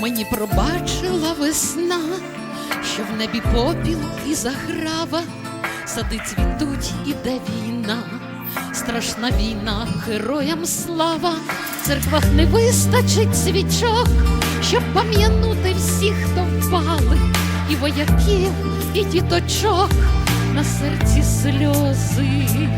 Мені пробачила весна, що в небі попіл і заграва, сади цвітуть, іде війна, страшна війна, героям слава, в церквах не вистачить свічок, щоб пам'янути всіх, хто впали, і вояків, і діточок, на серці сльози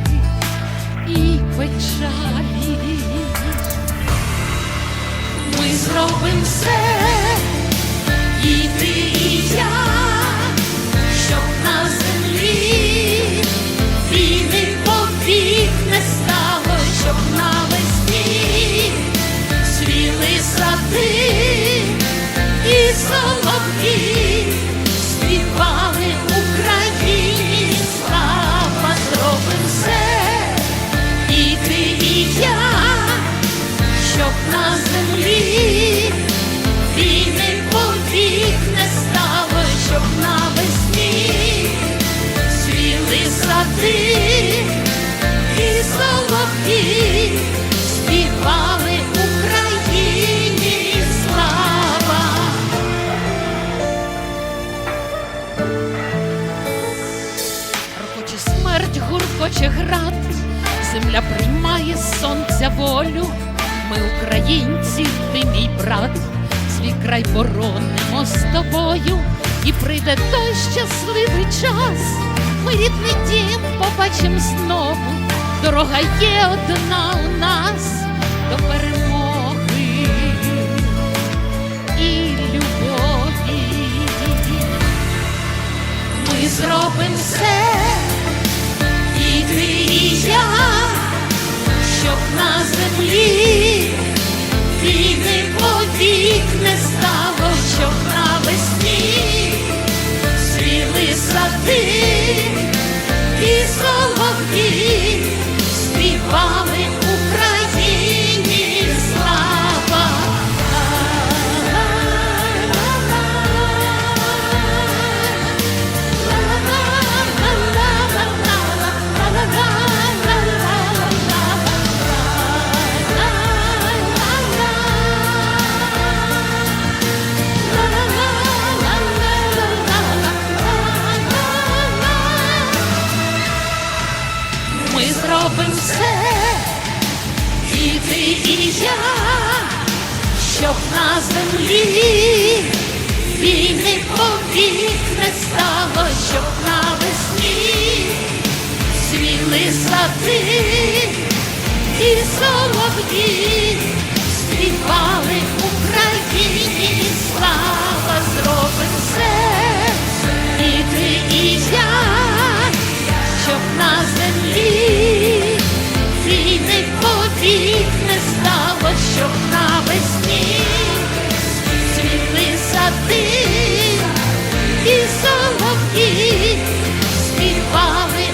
співали Україні слава, зробимо все, і ти, і я щоб на землі війни повік не стало, щоб навесні свіли сади і солов'ї співали гуркоче град, земля приймає сонця волю. Ми, українці, ти мій брат, свій край боронимо з тобою, і прийде той щасливий час. Ми рідний дім побачим знову. Дорога є одна у нас до перемоги і любові. Ми зробимо все, щоб на землі війни повік не стало, щоб навесні свіли сади і солов'ї співали Україні. Слава зробим все, і ти, і я, щоб на землі війни повік не стало, щоб солов'ї співали